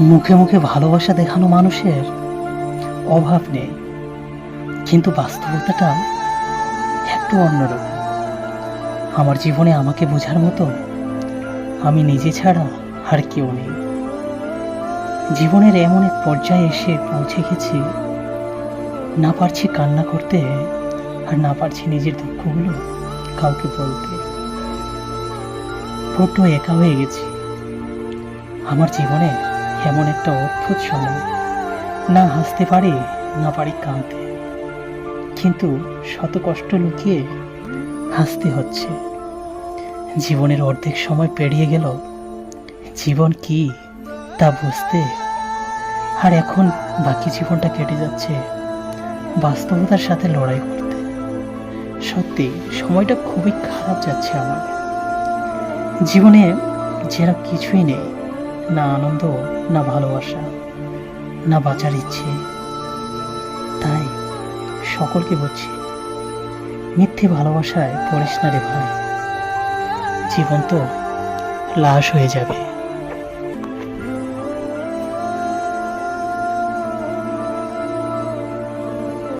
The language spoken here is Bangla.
মুখে মুখে ভালোবাসা দেখানো মানুষের অভাব নেই। কিন্তু বাস্তবতাটা একটু অন্যরকম। আমার জীবনে আমাকে বোঝার মতো আমি নিজে ছাড়া আর কেউ নেই। জীবনের এমন এক পর্যায়ে এসে পৌঁছে গেছি, না পারছি কান্না করতে আর না পারছি নিজের দুঃখগুলো কাউকে বলতে। বড্ড একা হয়ে গেছি। আমার জীবনে এমন একটা অদ্ভুত সময়। না হাসতে পারি, না পারি কাঁদতে। কিন্তু শত কষ্ট লুকিয়ে হাসতে হচ্ছে। জীবনের অর্ধেক সময় পেরিয়ে গেল। জীবন কি তা বুঝতে। আর এখন বাকি জীবনটা কেটে যাচ্ছে বাস্তবতার সাথে লড়াই করতে। সত্যি, সময়টা খুবই খারাপ যাচ্ছে আমার। জীবনে যেন কিছুই নেই। না আনন্দ, না ভালোবাসা, না বাঁচার ইচ্ছে। তাই সকলকে বলছি, মিথ্যে ভালোবাসায় পড়িস না রে ভাই। জীবন তো লাশ হয়ে যাবে।